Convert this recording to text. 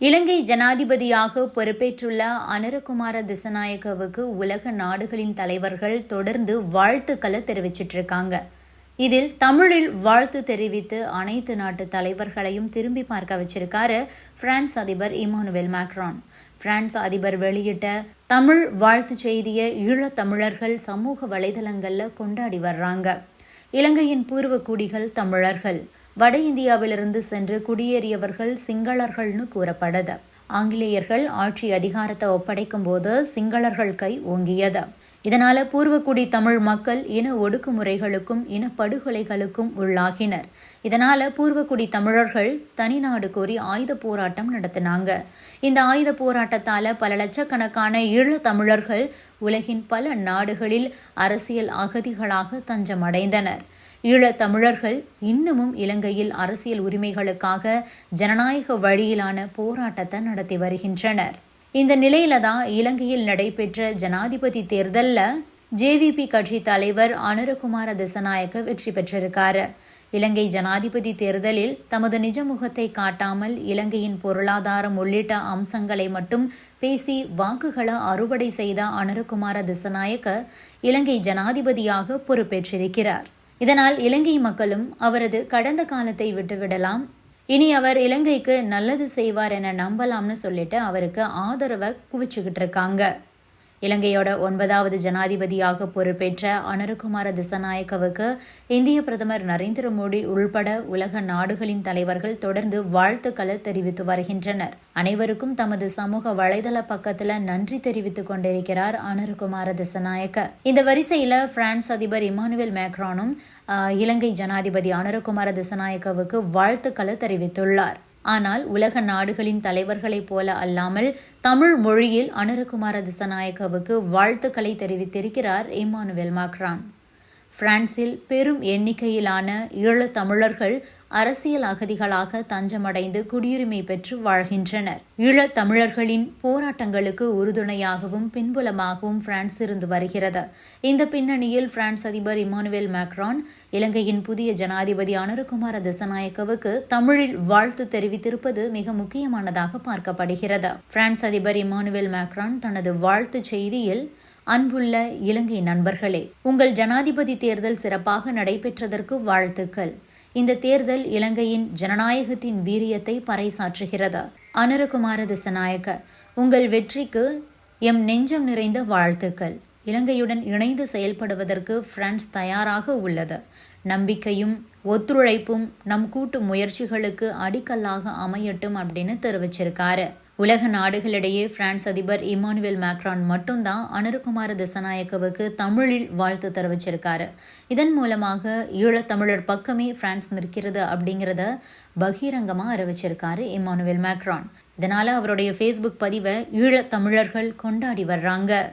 இலங்கை ஜனாதிபதியாக பொறுப்பேற்றுள்ள அனரகுமார திசநாயக்கவுக்கு உலக நாடுகளின் தலைவர்கள் தொடர்ந்து வாழ்த்துக்களை தெரிவிச்சிட்டு இருக்காங்க இதில் தமிழில் வாழ்த்து தெரிவித்து அனைத்து நாட்டு தலைவர்களையும் திரும்பி பார்க்க வச்சிருக்காரு பிரான்ஸ் அதிபர் இமானுவேல் மேக்ரான். பிரான்ஸ் அதிபர் வெளியிட்ட தமிழ் வாழ்த்து செய்தியை ஈழத் தமிழர்கள் சமூக வலைதளங்கள்ல கொண்டாடி வர்றாங்க. இலங்கையின் பூர்வ குடிகள் தமிழர்கள். வட இந்தியாவிலிருந்து சென்று குடியேறியவர்கள் சிங்களர்கள்னு கூறப்படுது. ஆங்கிலேயர்கள் ஆட்சி அதிகாரத்தை ஒப்படைக்கும் போது சிங்களர்கள் கை ஓங்கியது. இதனால பூர்வக்குடி தமிழ் மக்கள் இன ஒடுக்குமுறைகளுக்கும் இனப்படுகொலைகளுக்கும் உள்ளாகினர். இதனால பூர்வக்குடி தமிழர்கள் தனிநாடு கோரி ஆயுத போராட்டம் நடத்தினாங்க. இந்த ஆயுத போராட்டத்தால பல லட்சக்கணக்கான ஈழ தமிழர்கள் உலகின் பல நாடுகளில் அரசியல் அகதிகளாக தஞ்சமடைந்தனர். ஈழத் தமிழர்கள் இன்னமும் இலங்கையில் அரசியல் உரிமைகளுக்காக ஜனநாயக வழியிலான போராட்டத்தை நடத்தி வருகின்றனர். இந்த நிலையில தான் இலங்கையில் நடைபெற்ற ஜனாதிபதி தேர்தலில் ஜேவிபி கட்சி தலைவர் அனுரகுமார திசநாயக்க வெற்றி பெற்றிருக்காரு. இலங்கை ஜனாதிபதி தேர்தலில் தமது நிஜ முகத்தை காட்டாமல் இலங்கையின் பொருளாதாரம் உள்ளிட்ட அம்சங்களை மட்டும் பேசி வாக்குகளை அறுவடை செய்த அனுரகுமார திசநாயக்க இலங்கை ஜனாதிபதியாக பொறுப்பேற்றிருக்கிறார். இதனால் இலங்கை மக்களும் அவரது கடந்த காலத்தை விட்டுவிடலாம். இனி அவர் இலங்கைக்கு நல்லது செய்வார் என நம்பலாம்னு சொல்லிட்டு அவருக்கு ஆதரவை குவிச்சுக்கிட்டு இருக்காங்க. இலங்கையோட ஒன்பதாவது ஜனாதிபதியாக பொறுப்பேற்ற அனுரகுமார திசநாயக்கவுக்கு இந்திய பிரதமர் நரேந்திர மோடி உள்பட உலக நாடுகளின் தலைவர்கள் தொடர்ந்து வாழ்த்துக்களை தெரிவித்து வருகின்றனர். அனைவருக்கும் தமது சமூக வலைதள பக்கத்துல நன்றி தெரிவித்துக் கொண்டிருக்கிறார் அனுரகுமார திசநாயக்க. இந்த வரிசையில பிரான்ஸ் அதிபர் இமானுவேல் மேக்ரானும் இலங்கை ஜனாதிபதி அனுரகுமார திசநாயக்கவுக்கு வாழ்த்துக்களை தெரிவித்துள்ளார். ஆனால் உலக நாடுகளின் தலைவர்களைப் போல அல்லாமல் தமிழ் மொழியில் அனுரகுமார திசநாயக்கவுக்கு வாழ்த்துக்களை தெரிவித்திருக்கிறார் இமானுவேல் மாக்ரான். பிரான்சில் பெரும் எண்ணிக்கையிலான ஈழ தமிழர்கள் அரசியல் அகதிகளாக தஞ்சமடைந்து குடியுரிமை பெற்று வாழ்கின்றனர். ஈழத் தமிழர்களின் போராட்டங்களுக்கு உறுதுணையாகவும் பின்புலமாகவும் பிரான்ஸ் இருந்து வருகிறது. இந்த பின்னணியில் பிரான்ஸ் அதிபர் இமானுவேல் மேக்ரான் இலங்கையின் புதிய ஜனாதிபதி அனுரகுமார திசநாயக்கவுக்கு தமிழில் வாழ்த்து தெரிவித்திருப்பது மிக முக்கியமானதாக பார்க்கப்படுகிறது. பிரான்ஸ் அதிபர் இமானுவேல் மேக்ரான் தனது வாழ்த்து செய்தியில் அன்புள்ள இலங்கை நண்பர்களே உங்கள் ஜனாதிபதி தேர்தல் சிறப்பாக நடைபெற்றதற்கு வாழ்த்துக்கள். இந்த தேர்தல் இலங்கையின் ஜனநாயகத்தின் வீரியத்தை பறைசாற்றுகிறது. அனுரகுமார திசநாயக்க உங்கள் வெற்றிக்கு எம் நெஞ்சம் நிறைந்த வாழ்த்துக்கள். இலங்கையுடன் இணைந்து செயல்படுவதற்கு பிரான்ஸ் தயாராக உள்ளது. நம்பிக்கையும் ஒத்துழைப்பும் நம் கூட்டு முயற்சிகளுக்கு அடிக்கல்லாக அமையட்டும் அப்படின்னு தெரிவிச்சிருக்காரு. உலக நாடுகளிடையே பிரான்ஸ் அதிபர் இமானுவேல் மேக்ரான் மட்டும்தான் அனுருகுமார திசநாயக்கவுக்கு தமிழில் வாழ்த்து தெரிவிச்சிருக்காரு. இதன் மூலமாக ஈழத்தமிழர் பக்கமே பிரான்ஸ் நிற்கிறது அப்படிங்கிறத பகிரங்கமாக அறிவிச்சிருக்காரு இமானுவேல் மேக்ரான். இதனால் அவருடைய ஃபேஸ்புக் பதிவை ஈழத்தமிழர்கள் கொண்டாடி வர்றாங்க.